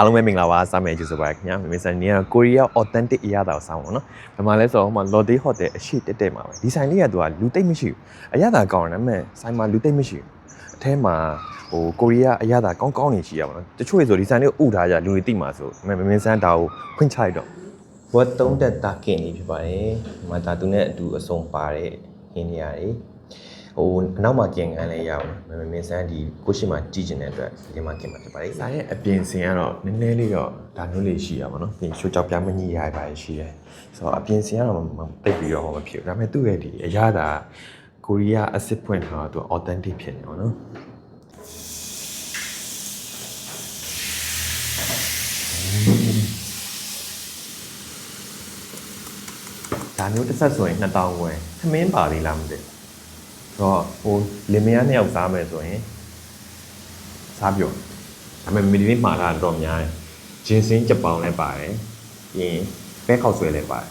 အားလုံးပဲမင်္ဂလာပါစားမယ်ကျေးဇူးပါခင်ဗျာမမေဆန်နေကကိုရီးယား authentic အရာတော်ဆောင်းပါနော်ဒီမှာလဲဆိုတော့ဟိုမှာ Lotte Hotel အရှိတက်တက်မှာပဲဒီဆိုင်လေးကသူကလူသိမ့်မရှိဘူးအရာတော်ကောင်းတယ်ဒါပေမဲ့ဆိုင်မှာလူသိမ့်မရှိဘူးအထဲမှာဟိုကိုရီးယားအရာတော်ကောင်းကောင်းနေရှိရပါတော့တချို့တွေဆိုဒီဆိုင်လေးကိုဥထားကြလူတွေသိမှာဆိုမမင်းဆန်ဒါကိုဖွင့်ချလိုက်တော့ဝတ်သုံးတက်တာကင်လေးဖြစ်ပါတယ်ဒီမှာဒါသူနဲ့အတူအစုံပါတဲ့ဟင်းနေရတယ် ဟိုအနောက်မှာကင်ကန်လည်းရအောင်မမင်းဆန်ဒီကိုရှိမှကြည့်ကျင်တဲ့အတွက်ဒီမှာကင်မှာဖြစ်ပါတယ်ဆိုင်ရဲ့အပြင်စင်ကတော့နည်းနည်းလေးတော့ဒါမျိုးလေးရှိရပါတော့ပြီးရှိုးကြောက်ပြမကြီးရပါရှိတယ်ဆိုတော့အပြင်စင်ကတော့မတိတ်ပြီးတော့မဖြစ်ဘူးဒါပေမဲ့သူ့ရဲ့ဒီအရသာကိုရီးယားအစ်စ်ဖွင့်တော့သူ authentic ဖြစ်နေပါတော့ဒါမျိုးတစ်ဆက်ဆိုရင်2000ဝယ်သမင်းပါသေးလားမသိဘူးဆို တော့ဟိုလင်မယားနှစ်ယောက်စားမယ်ဆိုရင်စားပြောဒါပေမဲ့မီဒီလေးမှာတာတော့များတယ်ဂျင်းစင်းချက်ပေါင်လည်းပါတယ်ပြီးရင်ပဲခောက်ဆွဲလည်းပါတယ်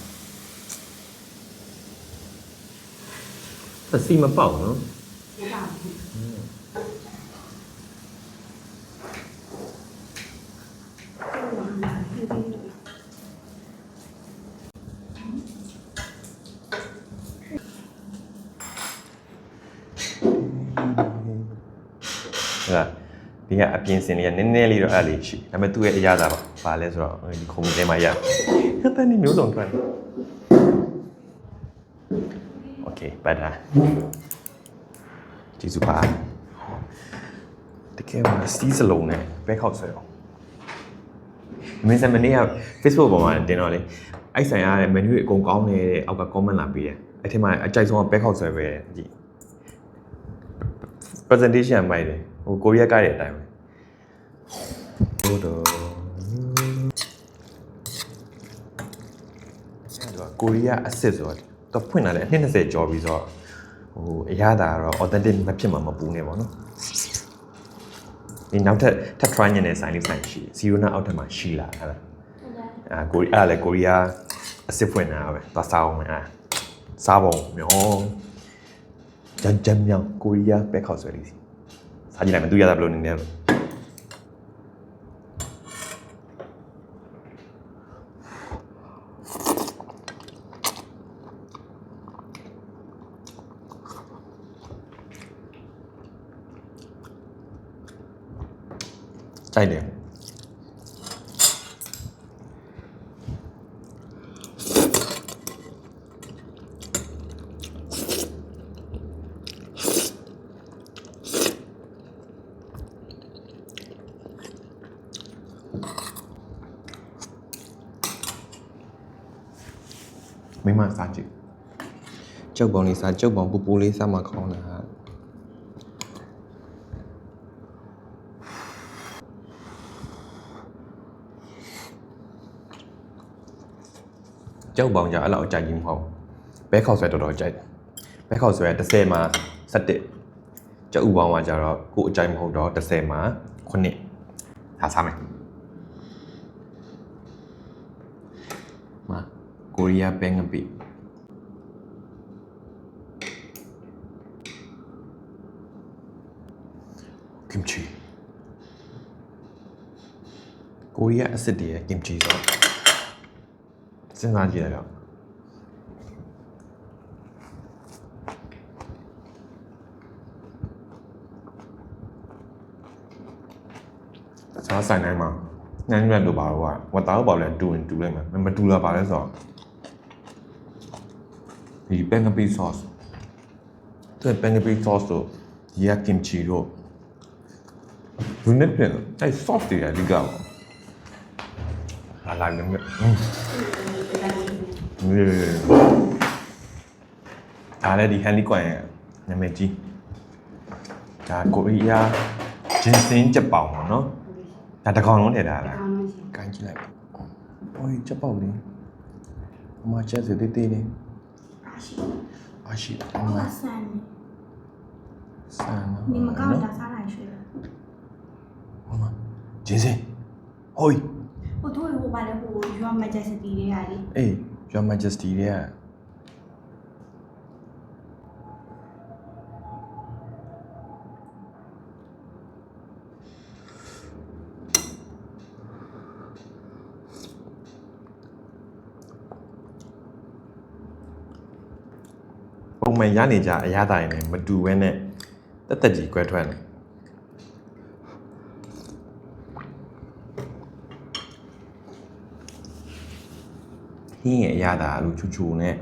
သစီမပေါက်နော် အဲ့ဒါဒီကအပြင်စင်လေးကနည်းနည်းလေးတော့အဲ့လေးရှိဒါပေမဲ့သူ့ရဲ့အရာသာပါဘာလဲဆိုတော့ဒီခုံထဲမှာရတယ်ဟဲ့တန်ဒီမျိုးစုံထွက်တယ် Okay ပတ်တာကျေးဇူးပါတကယ်ပါစီးစလုံးနဲ့ဘက်ခောက်ဆွဲအောင်မင်းစမနေ့က Facebook ပေါ်မှာတင်တော့လေအဲ့ဆိုင်ရတဲ့ menu အကုန်ကောင်းနေတဲ့အောက်က comment လာပေးတယ်အဲ့ထက်မှအကြိုက်ဆုံးက back out ဆွဲပဲကြည့် presentation မိုက်တယ် ဟိုကိုရီးယားကတဲ့အတိုင်းပဲဟိုတော့အဲ့တော့ကိုရီးယားအစ်စ်ဆိုတော့တော့ဖွင့်လာတယ်အနှစ်20ကျော်ပြီဆိုတော့ဟိုအရသာကတော့ authentic မဖြစ်မှာမပူနေပါတော့ဒီနောက်ထပ်ထပ် try ညနေဆိုင်လေးဆိုင်ရှိ0နာအောက်ထပ်မှာရှိလာဟဲ့လားအာကိုရီးအဲ့ဒါလည်းကိုရီးယားအစ်စ်ဖွင့်တာပဲသွားစားအောင်မယ်အာစားပုံမျိုးကြမ်းကြမ်းမြောင်ကိုရီးယားပဲခောက်ဆွဲလေးစီ စားကြည့်လိုက်မယ်သူရတာဘယ်လိုနေလဲလို့ကြိုက်တယ် မိမစားကြည့်ကျုပ်ပုံလေးစားကျုပ်ပုံပူပူလေးစားမှခေါင်းတာကျုပ်ပုံကြအဲ့လောက်အကြိုက်ကြီးမဟုတ်ဘဲခောက်ဆွဲတော်တော်ကြိုက်တယ်ဘဲခောက်ဆွဲ30မှာ17ကျုပ်ဥပေါင်းကကြတော့ကိုအကြိုက်မဟုတ်တော့30မှာ9ဒါစားမယ် မှာကိုရီးယားပဲငပိကင်ချီကိုရီးယားအစစ်တည်းရဲ့ကင်ချီဆိုစဉ်းစားကြည့်ရအောင်စားဆိုင်တိုင်းမှာ ညံ့ညက်လို့ပါတော့ကဝတ်သားပေါ့လဲတူရင်တူလိုက်မယ်မတူလာပါလဲဆိုတော့ဒီပန်ကပီ sauce တဲ့ပန်ကပီ sauce တို့ဒီက kimchi တို့ဘူးနဲ့ပြန်အဲ့ sauce တွေအဓိကပါလာလာနေမယ်ဒါလည်းဒီ handy ကွန်ရဲ့နာမည်ကြီးဒါကိုရီးယားဂျင်းစင်းချက်ပေါင်ပေါ့နော် ဒါတစ်ကောင်လုံးထည့်ထားတာကောင်းလို့ရှိရင်ကန်ကြည့်လိုက်။အော်ချက်ပေါက်လေး။အမချက်စီတေးတေးလေးအားရှိ။အရှိအဟောမဆန်ဆန်နော်နေမကောင်းတာစားလိုက်ရွှေ့ဟောမဂျင်းစင်။ဟိုးဟိုတို့ဟိုပါလေဟို Your Majesty တွေကလေအေး Your Majesty တဲ့က မှန်ရနေကြအရသာရင်လည်းမတူဘဲနဲ့တက်တက်ကြီးကွဲထွက်နေဟင်းရဲ့အရသာအလိုချူချူနဲ့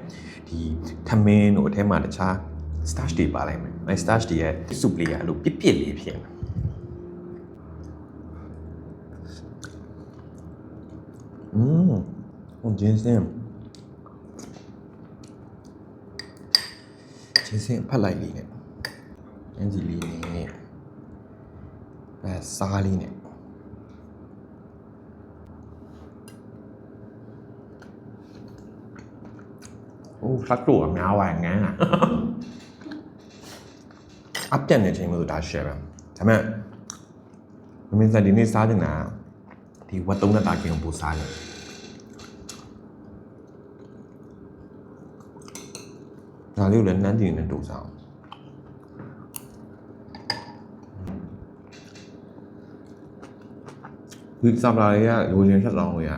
ဒီထမင်းတို့အထဲမှာတခြား starch တွေပါလိုက်မယ်အဲ starch တွေရဲ့ soup လေးကအဲ့လိုပြစ်ပြစ်လေးဖြစ်နေอืมဟိုဂျင်းစင် ဂျင်းစင်ဖတ်လိုက်လေးနဲ့အန်ဂျီလေးနဲ့အဲစားလေးနဲ့โอ้ဖတ်တော့အများပါငန်းอ่ะ အပြတ်နေချိန်လို့ဒါ share ပဲဒါပေမဲ့မင်းစဒီနေ့စားနေတာဒီဝတ်သုံးတဲ့တာကင်ကိုပို့စားတယ် ဒါလေးကိုလည်းနန်းတင်နဲ့တူစားအောင်ဒီစပလာတွေကလိုချင်ချက်လောင်းလို့ရ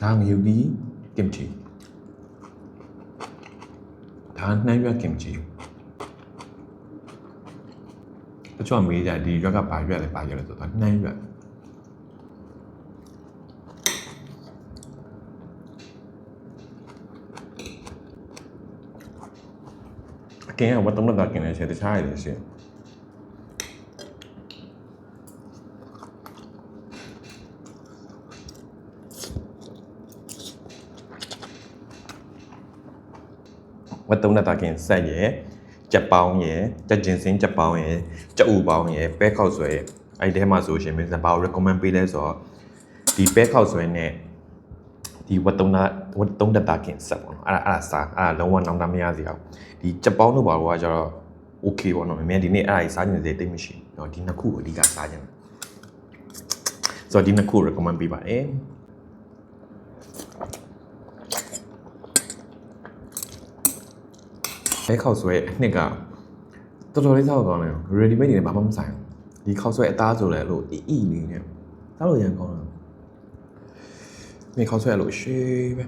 ဒါငယူဒီကင်ချီဒါနှမ်းရွက်ကင်ချီတချို့ကမေးကြဒီရွက်ကဘာရွက်လဲဘာရွက်လဲဆိုတော့နှမ်းရွက် အကင်းကဝတ်တုံးတာကင်းနေချက်တခြားရည်ရှင်ဝတ်တုံးတာကင်းဆက်ရယ်ကြက်ပေါင်းရယ်ကြက်ကျင်စင်းကြက်ပေါင်းရယ်ကြက်ဥပေါင်းရယ်ပဲခောက်ဆွဲရယ်အဲ့ဒီထဲမှာဆိုရှင်မင်းစဘာကို recommend ပေးလဲဆိုတော့ဒီပဲခောက်ဆွဲနဲ့ဒီဝတ်တုံးတာ ဝတ်တုံးတာကင်းဆက်ပေါ့နော်အဲ့ဒါအဲ့ဒါစားအဲ့ဒါလုံးဝနောင်တမရစီအောင်ဒီကြက်ပေါင်းတို့ဘာလို့ကကျတော့ okay ပေါ့နော်အမြဲဒီနေ့အဲ့ဒါကြီးစားနေစေတိတ်မရှိဘူးเนาะဒီနှစ်ခုကိုအဓိကစားကြတယ်ဆိုတော့ဒီနှစ်ခု recommend ပေးပါတယ်အဲခောက်ဆွဲအနှစ်ကတော်တော်လေးစားကောင်းတယ် ready made နေနဲ့ဘာမှမဆိုင်ဘူးဒီခောက်ဆွဲအသားဆိုလည်းအဲ့လိုအီအီလေးနဲ့စားလို့ရန်ကောင်းတယ်မြေခောက်ဆွဲအဲ့လိုရှေးပဲ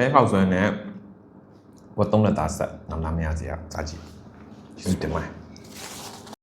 ပဲခောက်ဆွဲနဲ့ဝတ်သုံးလက်သားဆက်နောက်လာမရစီရစားကြည့်ကျေးဇူးတင်ပါတယ်